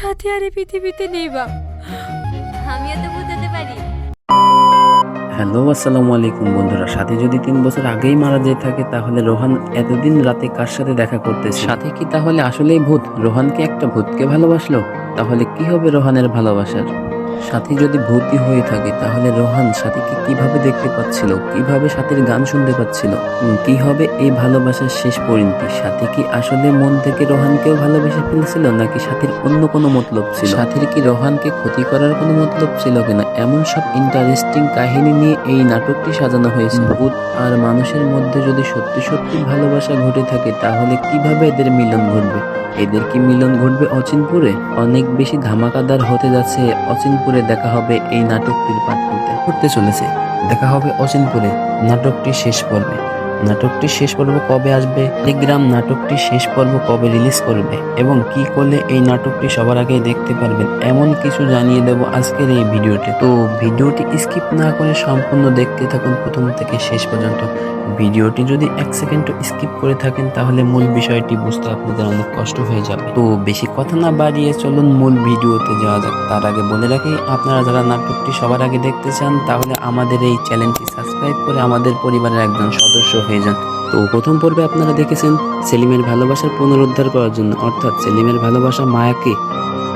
সাথে আর এই পৃথিবীতে নেই বা আমিও তো বুঝতে পারি। হ্যালো, আসসালামু আলাইকুম বন্ধুরা। সাথে যদি তিন বছর আগেই মারা যেয়ে থাকে, তাহলে রোহান এতদিন রাতে কার সাথে দেখা করতে সাথে কি তাহলে আসলেই ভূত? রোহানকে একটা ভূতকে ভালোবাসলো? তাহলে কি হবে রোহানের ভালোবাসার? সাথী যদি ভূতই হয়ে থাকে, তাহলে রোহান সাথীকে কীভাবে দেখতে পাচ্ছিল? কীভাবে সাথীর গান শুনতে পাচ্ছিল? কি হবে এই ভালোবাসার শেষ পরিণতি? সাথী কি আসলে মন থেকে রোহানকেও ভালোবেসে ফেলেছিল, নাকি সাথীর অন্য কোনো মতলব ছিল? সাথীর কি রোহানকে ক্ষতি করার কোনো মতলব ছিল কিনা? এমন সব ইন্টারেস্টিং কাহিনী নিয়ে এই নাটকটি সাজানো হয়েছে। ভূত আর মানুষের মধ্যে যদি সত্যি সত্যি ভালোবাসা ঘটে থাকে, তাহলে কীভাবে এদের মিলন ঘটবে? এদের কি মিলন ঘটবে অচিনপুরে? অনেক বেশি ধামাকাদার হতে যাচ্ছে অচিনপুরে। দেখা হবে এই নাটকটির পাঠ্যতে ঘটতে চলেছে। দেখা হবে অচিনপুরে নাটকটি শেষ পর্বে। নাটকটি শেষ পর্ব কবে আসবে? টেলিগ্রাম নাটকটি শেষ পর্ব কবে রিলিজ করবে? এবং কি করলে এই নাটকটি সবার আগে দেখতে পারবেন? এমন কিছু জানিয়ে দেব আজকের এই ভিডিওতে। তো ভিডিওটি স্কিপ না করে সম্পূর্ণ দেখতে থাকুন প্রথম থেকে শেষ পর্যন্ত। ভিডিওটি যদি এক সেকেন্ড স্কিপ করে থাকেন, তাহলে মূল বিষয়টি বুঝতে আপনাদের অনেক কষ্ট হয়ে যাবে। তো বেশি কথা না বাড়িয়ে চলুন মূল ভিডিওতে যাওয়া যাক। তার আগে বলে রাখি, আপনারা যারা নাটকটি সবার আগে দেখতে চান, তাহলে আমাদের এই চ্যানেলটি সাবস্ক্রাইব করে আমাদের পরিবারের একজন সদস্য হয়ে যান তো প্রথম পর্বে আপনারা দেখেছেন সেলিমের ভালোবাসার পুনরুদ্ধার করার জন্য, অর্থাৎ সেলিমের ভালোবাসা মায়াকে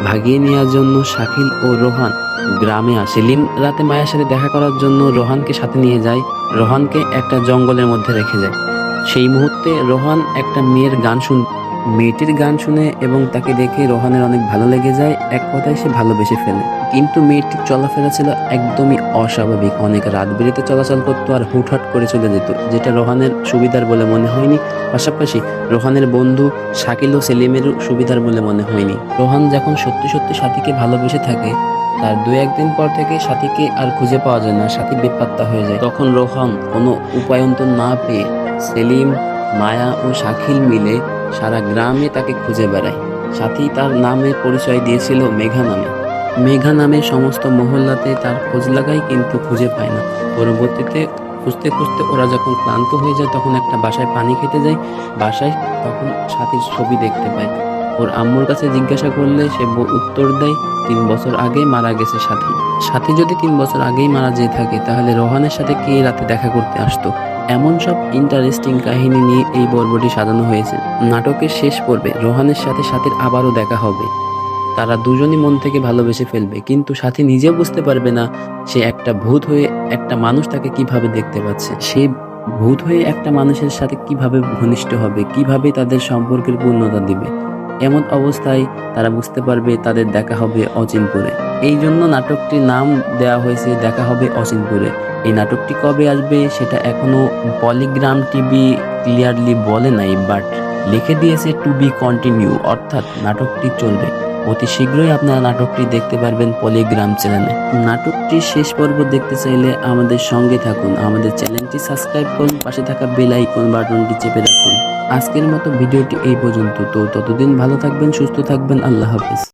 ভাগিয়ে নেওয়ার জন্য শাকিল ও রোহান গ্রামে আসে সেলিম রাতে মায়ের সাথে দেখা করার জন্য রোহানকে সাথে নিয়ে যায়, রোহানকে একটা জঙ্গলের মধ্যে রেখে যায়। সেই মুহূর্তে রোহান একটা মেয়ের গান শুন মেয়েটির গান শুনে এবং তাকে দেখে রোহানের অনেক ভালো লেগে যায়, এক কথায় সে ভালোবেসে ফেলে। কিন্তু মেয়েটির চলাফেরা ছিল একদমই অস্বাভাবিক। অনেক রাত বেরিতে চলাচল করতো আর হুটহাট করে চলে যেত, যেটা রোহানের সুবিধার বলে মনে হয়নি। পাশাপাশি রোহানের বন্ধু শাকিল ও সেলিমেরও সুবিধার বলে মনে হয়নি। রোহান যখন সত্যি সত্যি সাথীকে ভালোবেসে থাকে, তার দু একদিন পর থেকে সাথীকে আর খুঁজে পাওয়া যায় না, সাথী বেপাত্তা হয়ে যায়। তখন রোহান কোনো উপায়ন্তর না পেয়ে সেলিম, মায়া ও শাকিল মিলে সারা গ্রামে তাকে খুঁজে বেড়ায়। সাথী তার নামে পরিচয় দিয়েছিল মেঘা নামে। মেঘা নামে সমস্ত মহল্লাতে তার খোঁজ লাগায় কিন্তু খুঁজে পায় না। পরবর্তীতে খুঁজতে খুঁজতে ওরা যখন ক্লান্ত হয়ে যায়, তখন একটা বাসায় পানি খেতে যায়। বাসায় তখন সাথীর ছবি দেখতে পায়। ওর আম্মুর কাছে জিজ্ঞাসা করলে সে উত্তর দেয়, তিন বছর আগে মারা গেছে সাথী। সাথী যদি তিন বছর আগেই মারা যেয়ে থাকে, তাহলে রোহানের সাথে কে রাতে দেখা করতে আসতো? এমন সব ইন্টারেস্টিং কাহিনী নিয়ে এই পর্বটি সাজানো হয়েছে। নাটকের শেষ পর্বে রোহানের সাথে সাথীর আবারও দেখা হবে। তারা দুজনই মন থেকে ভালোবেসে ফেলবে। কিন্তু সাথী নিজে বুঝতে পারবে না সে একটা ভূত হয়ে একটা মানুষ তাকে কীভাবে দেখতে পাচ্ছে। সে ভূত হয়ে একটা মানুষের সাথে কীভাবে ঘনিষ্ঠ হবে, কীভাবে তাদের সম্পর্কের পূর্ণতা দিবে? এমন অবস্থায় তারা বুঝতে পারবে তাদের দেখা হবে অচিনপুরে। এই জন্য নাটকটির নাম দেওয়া হয়েছে দেখা হবে অচিনপুরে। এই নাটকটি কবে আসবে সেটা এখনও পলিগ্রাম টিভি ক্লিয়ারলি বলে নাই, বাট লিখে দিয়েছে টু বি কন্টিনিউ, অর্থাৎ নাটকটি চলবে। অতি শীঘ্রই আপনারা নাটকটি দেখতে পারবেন পলিগ্রাম চ্যানেলে নাটকটি শেষ পর্ব দেখতে চাইলে আমাদের সঙ্গে থাকুন। আমাদের চ্যানেলটি সাবস্ক্রাইব করুন, পাশে থাকা বেল আইকন বাটনটি চেপে রাখুন। আজকের মতো ভিডিওটি এই পর্যন্ত। তো ততদিন ভালো থাকবেন, সুস্থ থাকবেন, আল্লাহ হাফেজ।